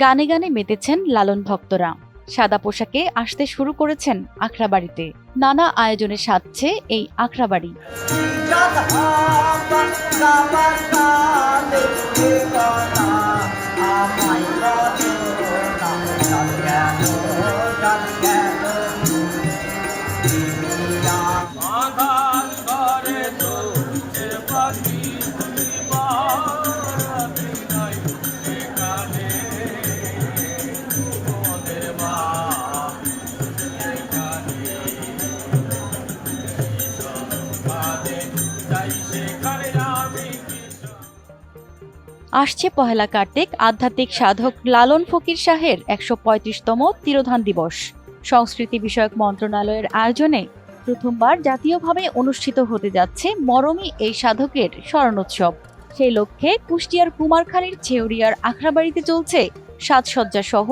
গানে গানে মেতেছেন লালন ভক্তরা। সাদা পোশাকে আসতে শুরু করেছেন আখড়াবাড়িতে। নানা আয়োজনে সাজছে এই আখড়াবাড়ি। আসছে পহেলা কার্তিক, আধ্যাত্মিক সাধক লালন ফকির শাহের একশো পঁয়ত্রিশতম তিরোধান দিবস। সংস্কৃতি বিষয়ক মন্ত্রণালয়ের আয়োজনে প্রথমবার জাতীয়ভাবে অনুষ্ঠিত হতে যাচ্ছে মরমী এই সাধকের স্মরণোৎসব সেই লক্ষ্যে কুষ্টিয়ার কুমারখালীর ছেউরিয়ার আখড়াবাড়িতে চলছে সাজসজ্জা সহ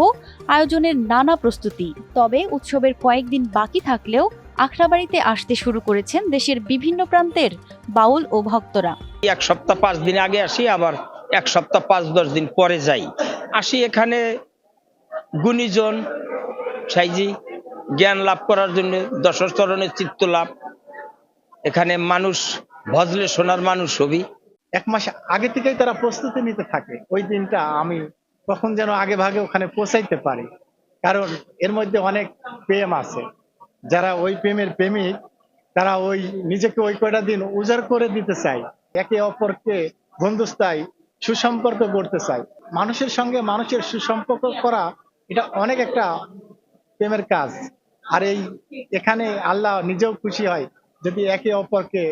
আয়োজনের নানা প্রস্তুতি। তবে উৎসবের কয়েকদিন বাকি থাকলেও আখড়াবাড়িতে আসতে শুরু করেছেন দেশের বিভিন্ন প্রান্তের বাউল ও ভক্তরা। এক সপ্তাহ পাঁচ দিন আগে আসি, আবার এক সপ্তাহ পাঁচ, দশ দিন পরে যাই। আসি এখানে গুণীজন, সাইজি, জ্ঞান লাভ করার জন্য দশচরণের চিত্ত লাভ। এখানে মানুষ, ভজলে শোনার মানুষ ছবি এক মাস আগে থেকেই তারা প্রস্তুতি নিতে থাকে। ওই দিনটা আমি কখন যেন আগে ভাগে ওখানে পৌঁছাইতে পারি। কারণ এর মধ্যে অনেক প্রেম আছে। যারা ওই প্রেমের প্রেমিক, তারা ওই নিজেকে ওই কয়টা দিন উজাড় করে দিতে চায়। একে অপরকে বন্ধুস্থায় সুসম্পর্ক করতে চাই। মানুষের সঙ্গে মানুষের সুসম্পর্ক করা, এটা অনেক একটা প্রেমের কাজ। আর এই এখানে আল্লাহ নিজেও খুশি হয় যদি একে অপরকে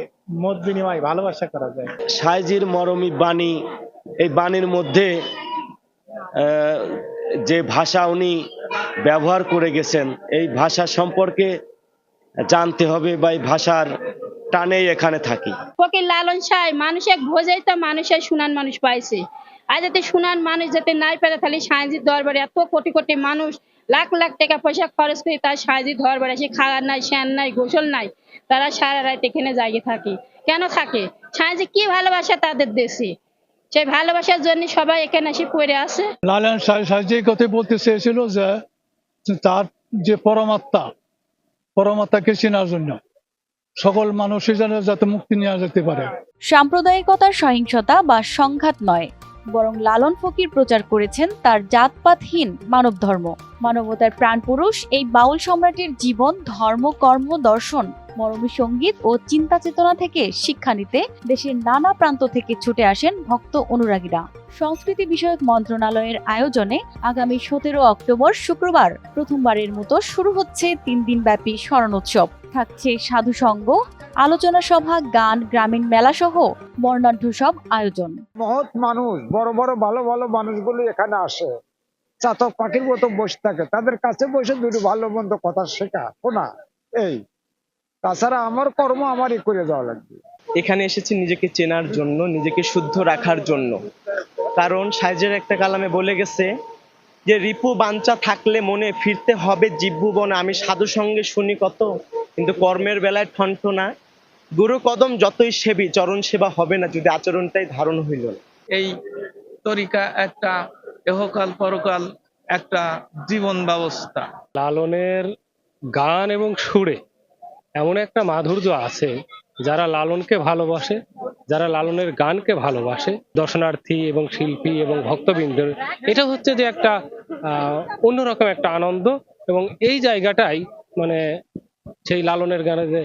মত বিনিময়, ভালোবাসা করা যায়। সাইজির মরমী বাণী, এই বাণীর মধ্যে যে ভাষা উনি ব্যবহার করে গেছেন, এই ভাষা সম্পর্কে জানতে হবে বা এই ভাষার টানেই এখানে থাকি। ফকির লালন সাই মানুষে ভোজাই তো মানুষের শুনান মানুষ পাইছে। আর যাতে শুনান মানুষ যাতে নাই পেরে তাহলে সাইজির দরবারে এত কোটি কোটি মানুষ লাখ লাখ টাকা পয়সা খরচ করে তার সাইজির দরবারে এসে খাওয়ার নাই শ্যান নাই গোসল নাই তারা সারা রাত এখানে জায়গা থাকে। কেন থাকে? সাইজি কি ভালোবাসা তাদের দেশে? সেই ভালোবাসার জন্য সবাই এখানে এসে পড়ে আসে লালন সাহায্যের কথা বলতে চেয়েছিল যে তার যে পরমাত্মা পরমাত্মাকে চেনার জন্য। সকল মানুষের যেন যাতে মুক্তি নেওয়া যেতে পারে। সাম্প্রদায়িকতা সহিংসতা বা সংঘাত নয়। বরং লালন ফকির প্রচার করেছেন তার জাতপাতহীন মানব ধর্ম। মানবতার প্রাণপুরুষ এই বাউল সম্রাটের জীবন, ধর্ম, কর্ম, দর্শন, মরমী সংগীত ও চিন্তা চেতনা থেকে শিক্ষা নিতে দেশের নানা প্রান্ত থেকে ছুটে আসেন ভক্ত অনুরাগীরা। সংস্কৃতি বিষয়ক মন্ত্রণালয়ের আয়োজনে আগামী সতেরো অক্টোবর শুক্রবার প্রথমবারের মতো শুরু হচ্ছে তিন দিনব্যাপী স্মরণোৎসব থাকছে সাধু সাধুসঙ্গ আলোচনা সভা গান গ্রামীণ মেলা সহ বর্ণাঢ্য সব আয়োজন। মহৎ মানুষ বড় বড় ভালো ভালো মানুষগুলো এখানে আসে। চাতক পাখির মতো বসে থাকে। তাদের কাছে বসে দুটো ভালো মন্দ কথা শেখা। শোনা এই। তাছাড়া আমার কর্ম আমারই করে যাওয়া লাগবে। এখানে এসেছি নিজেকে চেনার জন্য নিজেকে শুদ্ধ রাখার জন্য। কারণ সাইজের একটা কালামে বলে গেছে যে রিপু বাঞ্চা থাকলে মনে ফিরতে হবে জীবভুবনে আমি সাধু সঙ্গে শুনি কত কিন্তু কর্মের বেলায় ঠন্ঠ না গুরু কদম যতই সেবি চরণ সেবা হবে না যদি আচরণটাই ধারণ হইল না। এই তরিকা একটা এহকাল পরকাল একটা জীবন ব্যবস্থা। লালনের গান এবং সুরে এমন একটা মাধুর্য আছে যারা লালনকে ভালোবাসে যারা লালনের গানকে ভালোবাসে দর্শনার্থী এবং শিল্পী এবং ভক্তবৃন্দের। এটা হচ্ছে যে একটা আহ, অন্যরকম একটা আনন্দ এবং এই জায়গাটাই মানে সেই লালনের গানে যে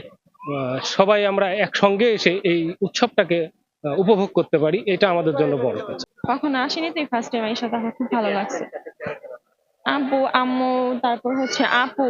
সবাই আমরা একসঙ্গে এসে এই উৎসবটাকে উপভোগ করতে পারি। এটা আমাদের জন্য বড় কিছু কখনো আসেনি তো ফার্স্ট টাইম এসে? তখন খুব ভালো লাগছে। আব্বু আম্মু তারপর হচ্ছে আপু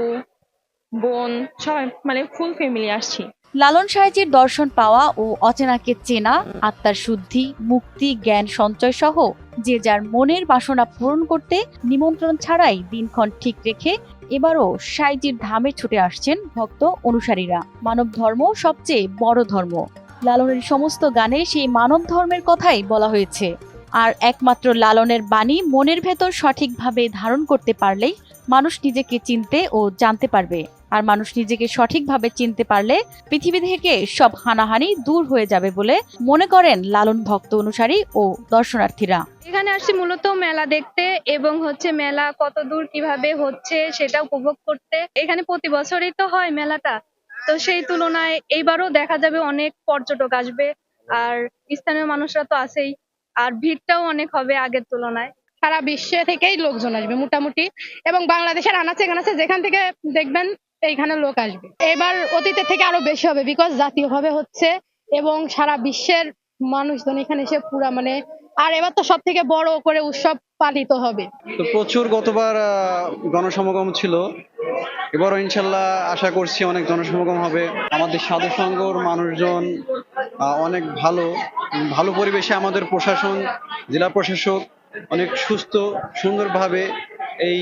বোন সবাই মানে ফুল ফ্যামিলি আসছি। লালন সাহেজের দর্শন পাওয়া ও অচেনাকে চেনা আত্মার শুদ্ধি মুক্তি জ্ঞান সঞ্চয় সহ যে যার মনের বাসনা পূরণ করতে নিমন্ত্রণ ছাড়াই দিনক্ষণ ঠিক রেখে এবারও সাইজির ধামে ছুটে আসছেন ভক্ত অনুসারীরা। মানব ধর্ম সবচেয়ে বড় ধর্ম। লালনের সমস্ত গানে সেই মানব ধর্মের কথাই বলা হয়েছে। আর একমাত্র লালনের বাণী মনের ভেতর সঠিকভাবে ধারণ করতে পারলেই মানুষ নিজেকে চিনতে ও জানতে পারবে। আর মানুষ নিজেকে সঠিকভাবে চিনতে পারলে পৃথিবী থেকে সব হানাহানি দূর হয়ে যাবে বলে মনে করেন লালন ভক্ত অনুসারী ও দর্শনার্থীরা। এখানে আসছি মূলত মেলা দেখতে এবং হচ্ছে মেলা কত দূর কীভাবে হচ্ছে সেটা উপভোগ করতে। এখানে প্রতি বছরই তো হয় মেলাটা। তো সেই তুলনায় এইবারও দেখা যাবে অনেক পর্যটক আসবে আর স্থানীয় মানুষরা তো আছেই। আর ভিড়টাও অনেক হবে আগের তুলনায়। সারা বিশ্ব থেকেই লোকজন আসবে মোটামুটি। এবং বাংলাদেশের আনাচে কানাচে যেখান থেকে দেখবেন এইখানে লোক আসবে। এবার অতীতের থেকে আরও বেশি হবে বিকজ জাতীয়ভাবে হচ্ছে এবং সারা বিশ্বের মানুষজন এখানে এসে পুরা মানে আর এবার তো সব থেকে বড় করে উৎসব পালিত হবে। তো প্রচুর গতবার গণসমাগম ছিল। এবারও ইনশাল্লাহ আশা করছি অনেক জনসমাগম হবে। আমাদের সাধু সংঘর মানুষজন অনেক ভালো। ভালো পরিবেশে আমাদের প্রশাসন, জেলা প্রশাসক অনেক সুস্থ, সুন্দরভাবে এই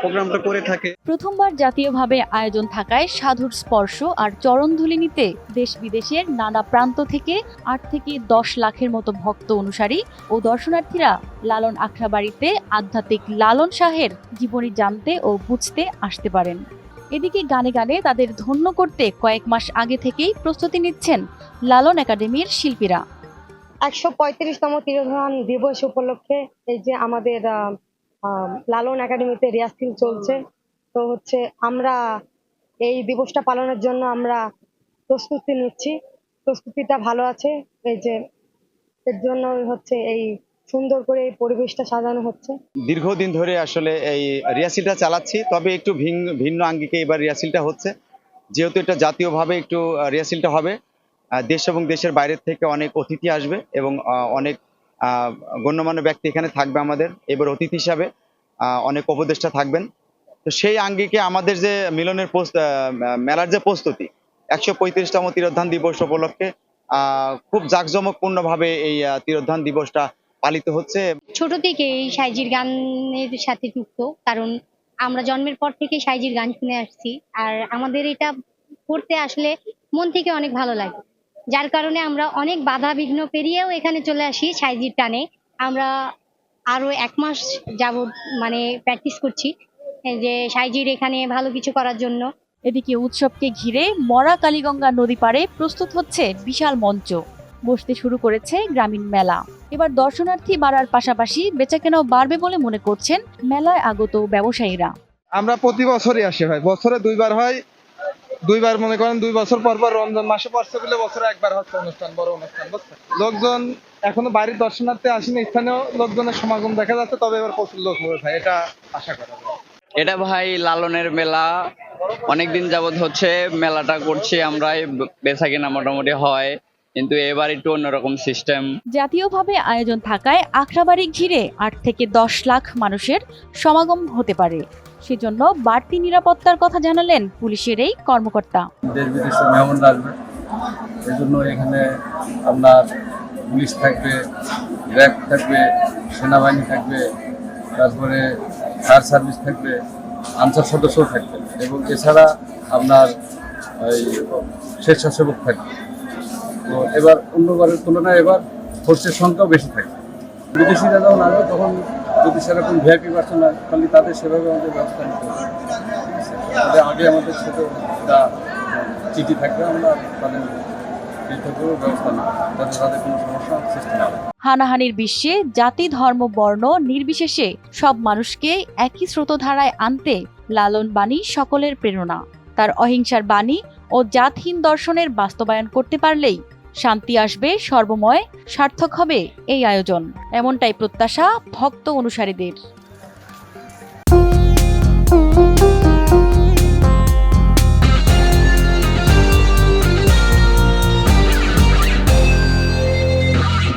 প্রোগ্রামটা করে থাকে। প্রথমবার জাতীয়ভাবে আয়োজন থাকায় সাধুর স্পর্শ আর চরণধুলি নিতে দেশ বিদেশের নানা প্রান্ত থেকে আট থেকে দশ লাখের মতো ভক্ত অনুসারী ও দর্শনার্থীরা লালন আখড়াবাড়িতে আধ্যাত্মিক লালন শাহের জীবনী জানতে ও বুঝতে আসতে পারেন। এদিকে গানে গানে তাদের ধন্য করতে কয়েক মাস আগে থেকেই প্রস্তুতি নিচ্ছেন লালন একাডেমির শিল্পীরা। একশো পঁয়ত্রিশতম তিরোধান দিবস উপলক্ষে এই যে আমাদের লালন একাডেমিতে রিহার্সেল চলছে। তো হচ্ছে আমরা এই দিবসটা পালনের জন্য আমরা প্রস্তুতি নিচ্ছি। প্রস্তুতিটা ভালো আছে। এই যে এর জন্য হচ্ছে এই সুন্দর করে এই পরিবেশটা সাজানো হচ্ছে। দীর্ঘদিন ধরে আসলে এই রিহার্সিলটা চালাচ্ছি, তবে একটু ভিন্ন আঙ্গিকে এবার রিহার্সিলটা হচ্ছে। যেহেতু এটা জাতীয়ভাবে একটু রিহার্সিলটা হবে দেশ এবং দেশের বাইরের থেকে অনেক অতিথি আসবে এবং অনেক গণ্যমান্য ব্যক্তি এখানে থাকবে আমাদের। এবার অতিথি হিসাবে অনেক উপদেষ্টা থাকবেন। তো সেই আঙ্গিকে আমাদের যে মিলনের মেলার যে প্রস্তুতি একশো পঁয়ত্রিশতম তিরোধান দিবস উপলক্ষে খুব জাঁকজমকপূর্ণভাবে এই আহ, তিরোধান দিবসটা পালিত হচ্ছে। ছোট থেকে এই সাইজির গানের সাথে যুক্ত কারণ আমরা জন্মের পর থেকে সাইজির গান শুনে আসছি। আর আমাদের এটা করতে আসলে মন থেকে অনেক ভালো লাগে। যার কারণে আমরা অনেক বাধা বিঘ্ন পেরিয়েও এখানে চলে আসি সাইজির টানে। আমরা আরও এক মাস যাব মানে প্র্যাকটিস করছি যে সাইজির এখানে ভালো কিছু করার জন্য। এদিকে উৎসবকে ঘিরে মরা কালীগঙ্গা নদী পাড়ে প্রস্তুত হচ্ছে বিশাল মঞ্চ। বসতে শুরু করেছে গ্রামীণ মেলা। এবার দর্শনার্থী বাড়ার পাশাপাশি বেচাকেনাও বাড়বে বলে মনে করছেন মেলায় আগত ব্যবসায়ীরা। আমরা প্রতি বছরই আসি ভাই বছরে দুইবার হয়। দুইবার মনে করেন দুই বছর পর পর রমজান মাসে পড়ছে বলে বছরে একবার হচ্ছে অনুষ্ঠান বড় অনুষ্ঠান বুঝছেন? লোকজন এখনও বাড়ির দর্শনার্থী আসেনি স্থানীয় লোকজনের সমাগম দেখা যাচ্ছে তবে এবার প্রচুর লোক হবে ভাই এটা আশা করা যায়। এটা ভাই লালনের মেলা অনেকদিন যাবত হচ্ছে মেলাটা করছি আমরা বেচা কেনা মোটামুটি হয় কিন্তু এবার একটু অন্যরকম সিস্টেম জাতীয়ভাবে আয়োজন থাকায় আখড়াবাড়ি ঘিরে আট থেকে দশ লাখ মানুষের সমাগম হতে পারে। সেজন্য বাড়তি নিরাপত্তার কথা জানালেন পুলিশের এই কর্মকর্তা। দেশ বিদেশের মেহমানরা আসবে। এই জন্য এখানে আপনার পুলিশ থাকবে, র্যাব থাকবে, সেনাবাহিনী থাকবে, তারপরে ফায়ার সার্ভিস থাকবে, আনসার সদস্যও থাকবে এবং এছাড়া আপনার ওই স্বেচ্ছাসেবক থাকবে। তো এবার অন্যবারের তুলনায় এবার ফোর্সের সংখ্যাও বেশি থাকবে। বিদেশিরা যখন আসবে তখন যদি সেরকম ভিআইপি পার্সন আসে তাহলে তাদের সেভাবে আমাদের ব্যবস্থা নিতে হবে। আগে আমাদের সাথে একটা চিঠি থাকবে, আমরা তাদের হানাহানির বিশ্বে জাতি, ধর্ম, বর্ণ নির্বিশেষে সব মানুষকে একই স্রোতধারায় আনতে লালন বাণী সকলের প্রেরণা। তার অহিংসার বাণী ও জাতহীন দর্শনের বাস্তবায়ন করতে পারলেই শান্তি আসবে সর্বময় সার্থক হবে এই আয়োজন। এমনটাই প্রত্যাশা ভক্ত অনুসারীদের।